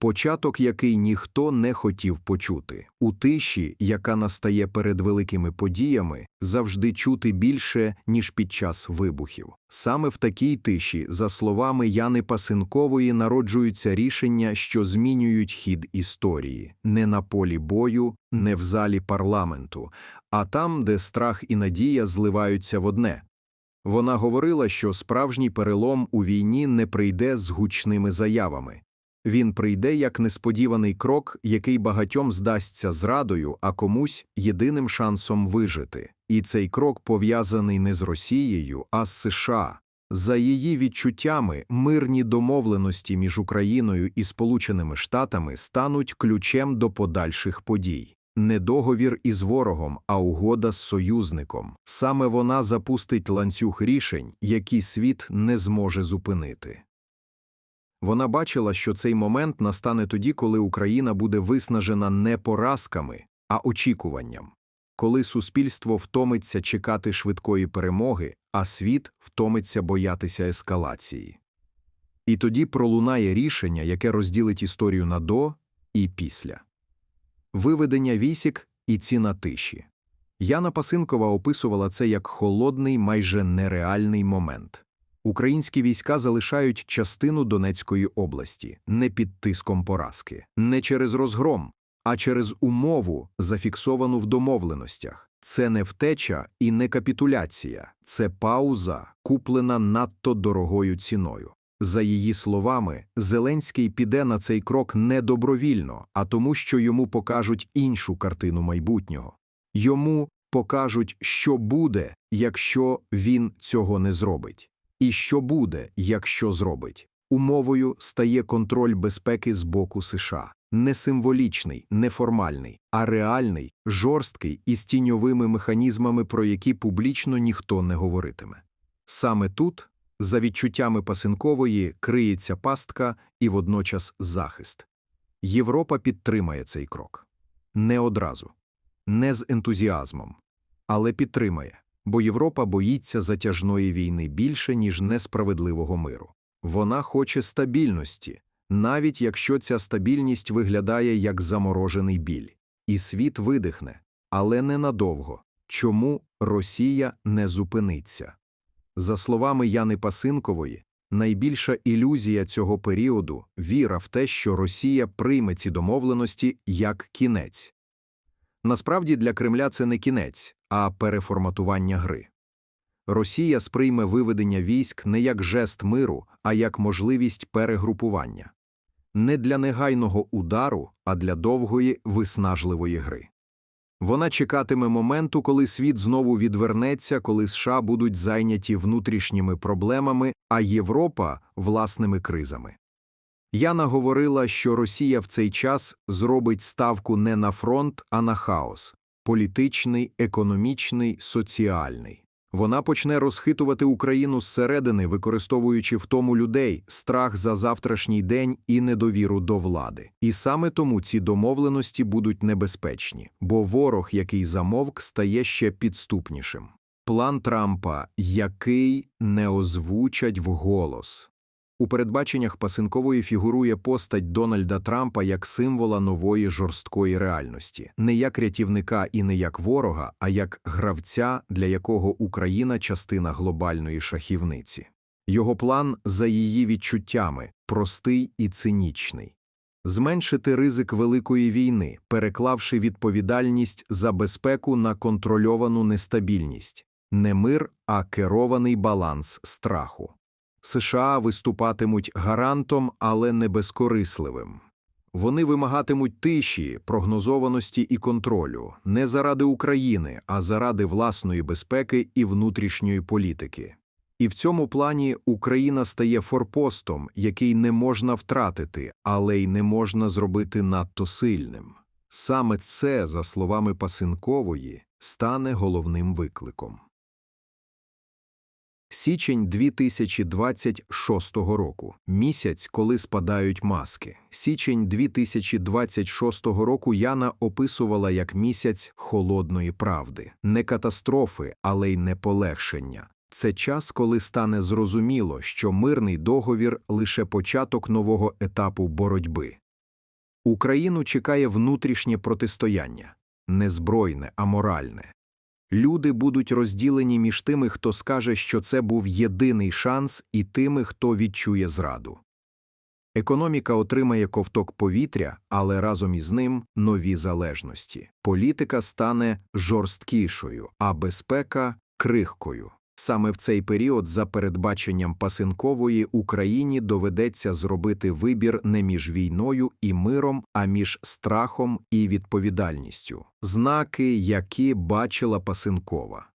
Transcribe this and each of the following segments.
початок, який ніхто не хотів почути. У тиші, яка настає перед великими подіями, завжди чути більше, ніж під час вибухів. Саме в такій тиші, за словами Яни Пасинкової, народжуються рішення, що змінюють хід історії не на полі бою, не в залі парламенту, а там, де страх і надія зливаються в одне. Вона говорила, що справжній перелом у війні не прийде з гучними заявами. Він прийде як несподіваний крок, який багатьом здасться зрадою, а комусь єдиним шансом вижити. І цей крок пов'язаний не з Росією, а з США. За її відчуттями, мирні домовленості між Україною і Сполученими Штатами стануть ключем до подальших подій. Не договір із ворогом, а угода з союзником. Саме вона запустить ланцюг рішень, які світ не зможе зупинити. Вона бачила, що цей момент настане тоді, коли Україна буде виснажена не поразками, а очікуванням, коли суспільство втомиться чекати швидкої перемоги, а світ втомиться боятися ескалації. І тоді пролунає рішення, яке розділить історію на до і після. Виведення військ і ціна тиші. Яна Пасинкова описувала це як холодний, майже нереальний момент. Українські війська залишають частину Донецької області не під тиском поразки, не через розгром, а через умову, зафіксовану в домовленостях. Це не втеча і не капітуляція, це пауза, куплена надто дорогою ціною. За її словами, Зеленський піде на цей крок не добровільно, а тому, що йому покажуть іншу картину майбутнього. Йому покажуть, що буде, якщо він цього не зробить, і що буде, якщо зробить. Умовою стає контроль безпеки з боку США. Не символічний, не формальний, а реальний, жорсткий і з тіньовими механізмами, про які публічно ніхто не говоритиме. Саме тут за відчуттями Пасинкової криється пастка і водночас захист. Європа підтримає цей крок. Не одразу, не з ентузіазмом, але підтримає, бо Європа боїться затяжної війни більше, ніж несправедливого миру. Вона хоче стабільності, навіть якщо ця стабільність виглядає як заморожений біль. І світ видихне, але ненадовго. Чому Росія не зупиниться? За словами Яни Пасинкової, найбільша ілюзія цього періоду віра в те, що Росія прийме ці домовленості як кінець. Насправді для Кремля це не кінець, а переформатування гри. Росія сприйме виведення військ не як жест миру, а як можливість перегрупування. Не для негайного удару, а для довгої виснажливої гри. Вона чекатиме моменту, коли світ знову відвернеться, коли США будуть зайняті внутрішніми проблемами, а Європа власними кризами. Яна говорила, що Росія в цей час зробить ставку не на фронт, а на хаос політичний, економічний, соціальний. Вона почне розхитувати Україну зсередини, використовуючи втому людей, страх за завтрашній день і недовіру до влади. І саме тому ці домовленості будуть небезпечні, бо ворог, який замовк, стає ще підступнішим. План Трампа, який не озвучать вголос. У передбаченнях Пасинкової фігурує постать Дональда Трампа як символа нової жорсткої реальності, не як рятівника і не як ворога, а як гравця, для якого Україна частина глобальної шахівниці. Його план за її відчуттями простий і цинічний. Зменшити ризик великої війни, переклавши відповідальність за безпеку на контрольовану нестабільність, не мир, а керований баланс страху. США виступатимуть гарантом, але не безкорисливим. Вони вимагатимуть тиші, прогнозованості і контролю не заради України, а заради власної безпеки і внутрішньої політики. І в цьому плані Україна стає форпостом, який не можна втратити, але й не можна зробити надто сильним. Саме це, за словами Пасинкової, стане головним викликом. Січень 2026 року місяць, коли спадають маски. Січень 2026 року Яна описувала як місяць холодної правди, не катастрофи, але й не полегшення. Це час, коли стане зрозуміло, що мирний договір лише початок нового етапу боротьби. Україну чекає внутрішнє протистояння не збройне, а моральне. Люди будуть розділені між тими, хто скаже, що це був єдиний шанс, і тими, хто відчує зраду. Економіка отримає ковток повітря, але разом із ним нові залежності. Політика стане жорсткішою, а безпека крихкою. Саме в цей період, за передбаченням Пасинкової, Україні доведеться зробити вибір не між війною і миром, а між страхом і відповідальністю. Знаки, які бачила Пасинкова.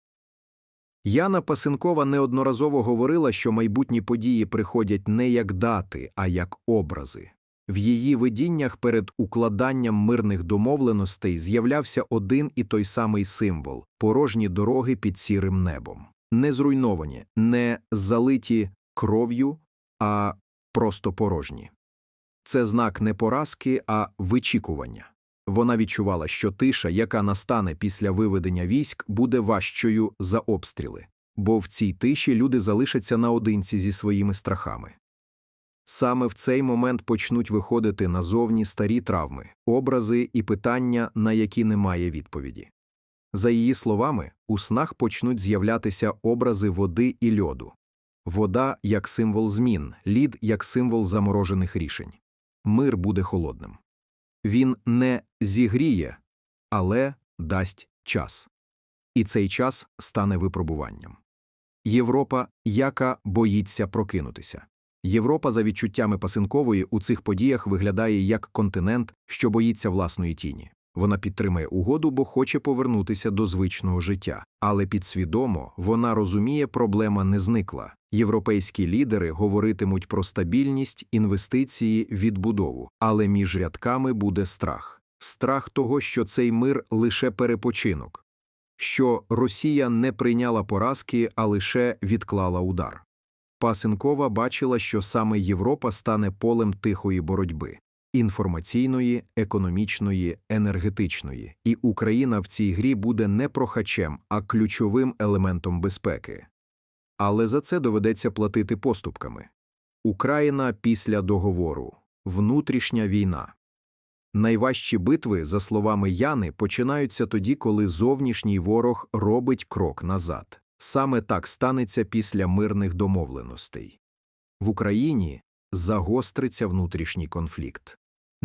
Яна Пасинкова неодноразово говорила, що майбутні події приходять не як дати, а як образи. В її видіннях перед укладанням мирних домовленостей з'являвся один і той самий символ порожні дороги під сірим небом, не зруйновані, не залиті кров'ю, а просто порожні. Це знак не поразки, а вичікування. Вона відчувала, що тиша, яка настане після виведення військ, буде важчою за обстріли, бо в цій тиші люди залишаться наодинці зі своїми страхами. Саме в цей момент почнуть виходити назовні старі травми, образи і питання, на які немає відповіді. За її словами, у снах почнуть з'являтися образи води і льоду. Вода як символ змін, лід як символ заморожених рішень. Мир буде холодним. Він не зігріє, але дасть час. І цей час стане випробуванням. Європа, яка боїться прокинутися. Європа, за відчуттями Пасинкової, у цих подіях виглядає як континент, що боїться власної тіні. Вона підтримує угоду, бо хоче повернутися до звичного життя, але підсвідомо вона розуміє, проблема не зникла. Європейські лідери говоритимуть про стабільність, інвестиції, відбудову, але між рядками буде страх. Страх того, що цей мир лише перепочинок, що Росія не прийняла поразки, а лише відклала удар. Пасенкова бачила, що саме Європа стане полем тихої боротьби інформаційної, економічної, енергетичної, і Україна в цій грі буде не прохачем, а ключовим елементом безпеки. Але за це доведеться платити поступками. Україна після договору, внутрішня війна. Найважчі битви, за словами Яни, починаються тоді, коли зовнішній ворог робить крок назад. Саме так станеться після мирних домовленостей. В Україні загостриться внутрішній конфлікт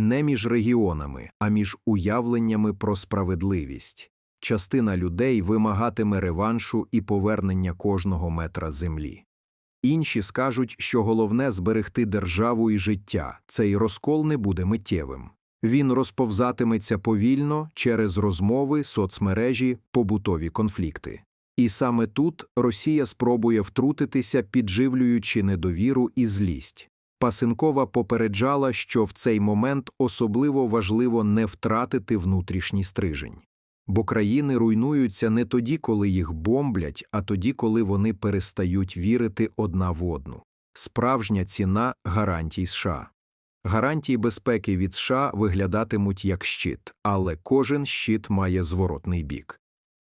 не між регіонами, а між уявленнями про справедливість. Частина людей вимагатиме реваншу і повернення кожного метра землі. Інші скажуть, що головне зберегти державу і життя, цей розкол не буде миттєвим. Він розповзатиметься повільно через розмови, соцмережі, побутові конфлікти. І саме тут Росія спробує втрутитися, підживлюючи недовіру і злість. Пасинкова попереджала, що в цей момент особливо важливо не втратити внутрішній стрижень. Бо країни руйнуються не тоді, коли їх бомблять, а тоді, коли вони перестають вірити одна в одну. Справжня ціна гарантій США. Гарантії безпеки від США виглядатимуть як щит, але кожен щит має зворотний бік.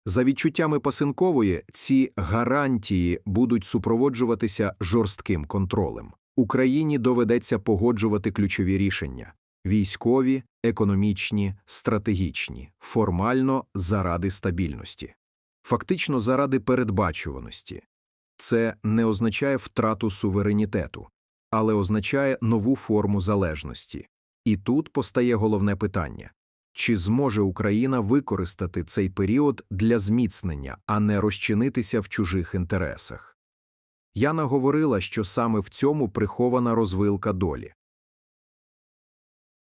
За відчуттями Пасинкової, ці гарантії будуть супроводжуватися жорстким контролем. Україні доведеться погоджувати ключові рішення військові, економічні, стратегічні, формально заради стабільності, фактично заради передбачуваності. Це не означає втрату суверенітету, але означає нову форму залежності. І тут постає головне питання чи зможе Україна використати цей період для зміцнення, а не розчинитися в чужих інтересах. Яна говорила, що саме в цьому прихована розвилка долі.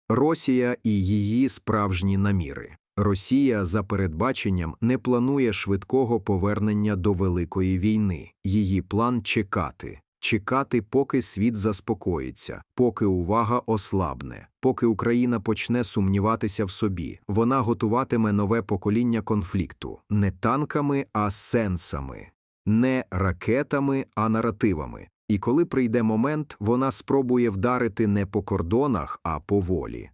Росія і її справжні наміри. Росія за передбаченням не планує швидкого повернення до Великої війни. Її план чекати, чекати, поки світ заспокоїться, поки увага ослабне, поки Україна почне сумніватися в собі. Вона готуватиме нове покоління конфлікту не танками, а сенсами не ракетами, а наративами. І коли прийде момент, вона спробує вдарити не по кордонах, а по волі.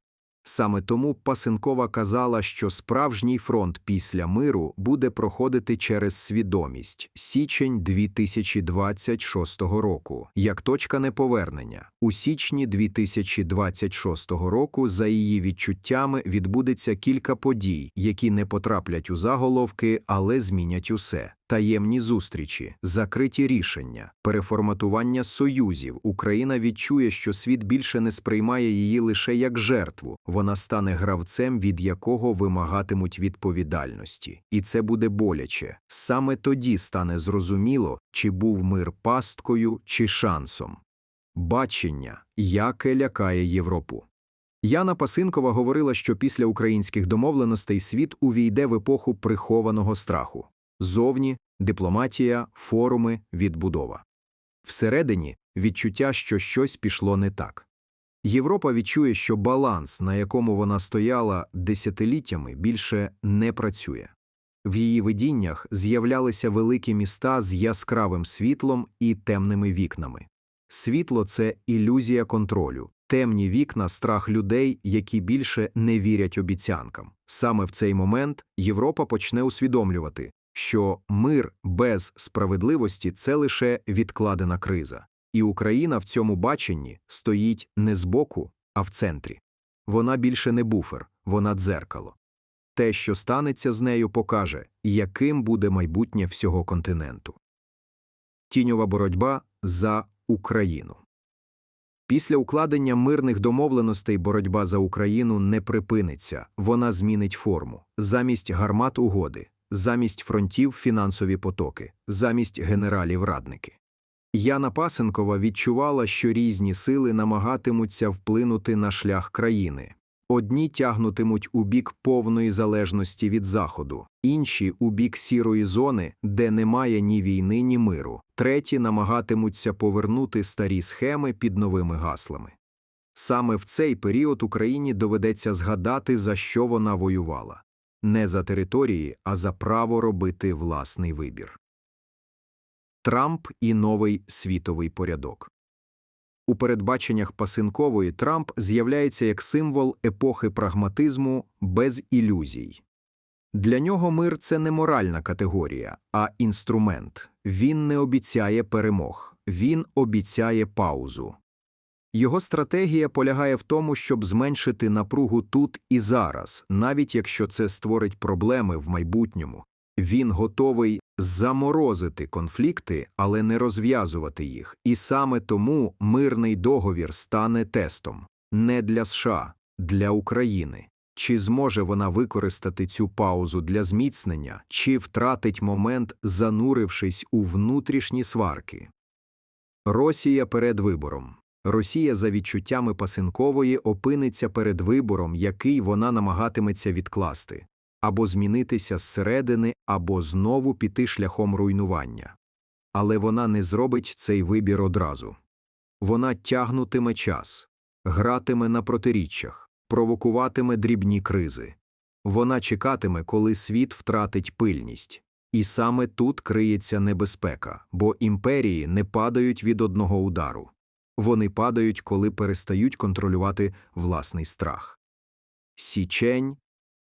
Саме тому Пасенкова казала, що справжній фронт після миру буде проходити через свідомість січень 2026 року, як точка неповернення. У січні 2026 року, за її відчуттями, відбудеться кілька подій, які не потраплять у заголовки, але змінять усе. Таємні зустрічі, закриті рішення, переформатування союзів. Україна відчує, що світ більше не сприймає її лише як жертву, вона стане гравцем, від якого вимагатимуть відповідальності. І це буде боляче. Саме тоді стане зрозуміло, чи був мир пасткою чи шансом. Бачення, яке лякає Європу. Яна Пасинкова говорила, що після українських домовленостей світ увійде в епоху прихованого страху. Зовні дипломатія, форуми, відбудова. Всередині відчуття, що щось пішло не так. Європа відчує, що баланс, на якому вона стояла десятиліттями, більше не працює. В її видіннях з'являлися великі міста з яскравим світлом і темними вікнами. Світло це ілюзія контролю, темні вікна страх людей, які більше не вірять обіцянкам. Саме в цей момент Європа почне усвідомлювати, що мир без справедливості це лише відкладена криза, і Україна в цьому баченні стоїть не збоку, а в центрі. Вона більше не буфер, вона дзеркало. Те, що станеться з нею, покаже, яким буде майбутнє всього континенту. Тіньова боротьба за Україну. Після укладення мирних домовленостей боротьба за Україну не припиниться, вона змінить форму. Замість гармат угоди, замість фронтів фінансові потоки, замість генералів радники. Яна Пасенкова відчувала, що різні сили намагатимуться вплинути на шлях країни. Одні тягнутимуть у бік повної залежності від Заходу, інші у бік сірої зони, де немає ні війни, ні миру, треті намагатимуться повернути старі схеми під новими гаслами. Саме в цей період Україні доведеться згадати, за що вона воювала не за території, а за право робити власний вибір. Трамп і новий світовий порядок. У передбаченнях Пасинкової Трамп з'являється як символ епохи прагматизму без ілюзій. Для нього мир це не моральна категорія, а інструмент. Він не обіцяє перемог, він обіцяє паузу. Його стратегія полягає в тому, щоб зменшити напругу тут і зараз, навіть якщо це створить проблеми в майбутньому. Він готовий заморозити конфлікти, але не розв'язувати їх, і саме тому мирний договір стане тестом не для США, для України. Чи зможе вона використати цю паузу для зміцнення, чи втратить момент, занурившись у внутрішні сварки? Росія перед вибором. Росія за відчуттями Пасинкової опиниться перед вибором, який вона намагатиметься відкласти або змінитися зсередини, або знову піти шляхом руйнування. Але вона не зробить цей вибір одразу. Вона тягнутиме час, гратиме на протиріччях, провокуватиме дрібні кризи. Вона чекатиме, коли світ втратить пильність. І саме тут криється небезпека, бо імперії не падають від одного удару. Вони падають, коли перестають контролювати власний страх. Січень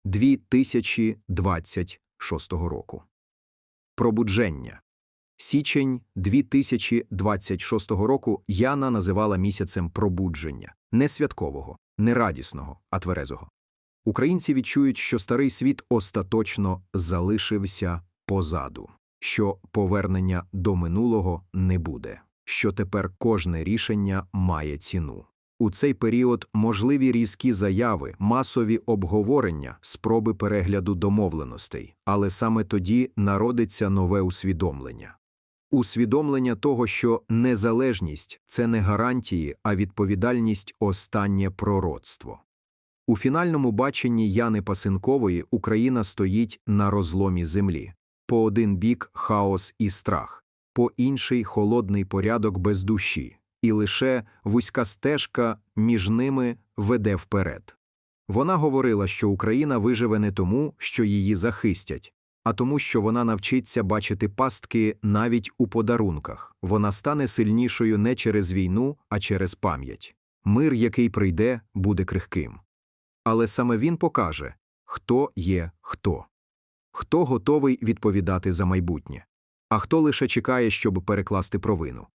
2026 року. Пробудження. Січень 2026 року Яна називала місяцем пробудження не святкового, не радісного, а тверезого. Українці відчують, що старий світ остаточно залишився позаду, що повернення до минулого не буде, що тепер кожне рішення має ціну. У цей період можливі різкі заяви, масові обговорення, спроби перегляду домовленостей, але саме тоді народиться нове усвідомлення. Усвідомлення того, що незалежність це не гарантії, а відповідальність останнє пророцтво. У фінальному баченні Яни Пасинкової Україна стоїть на розломі землі по один бік хаос і страх, по інший холодний порядок без душі і лише вузька стежка між ними веде вперед. Вона говорила, що Україна виживе не тому, що її захистять, а тому, що вона навчиться бачити пастки навіть у подарунках. Вона стане сильнішою не через війну, а через пам'ять. Мир, який прийде, буде крихким. Але саме він покаже, хто є хто. Хто готовий відповідати за майбутнє, а хто лише чекає, щоб перекласти провину.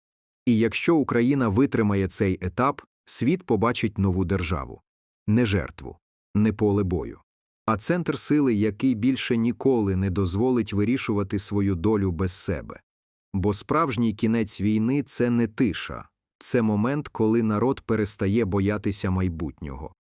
І якщо Україна витримає цей етап, світ побачить нову державу не жертву, не поле бою, а центр сили, який більше ніколи не дозволить вирішувати свою долю без себе. Бо справжній кінець війни це не тиша, це момент, коли народ перестає боятися майбутнього,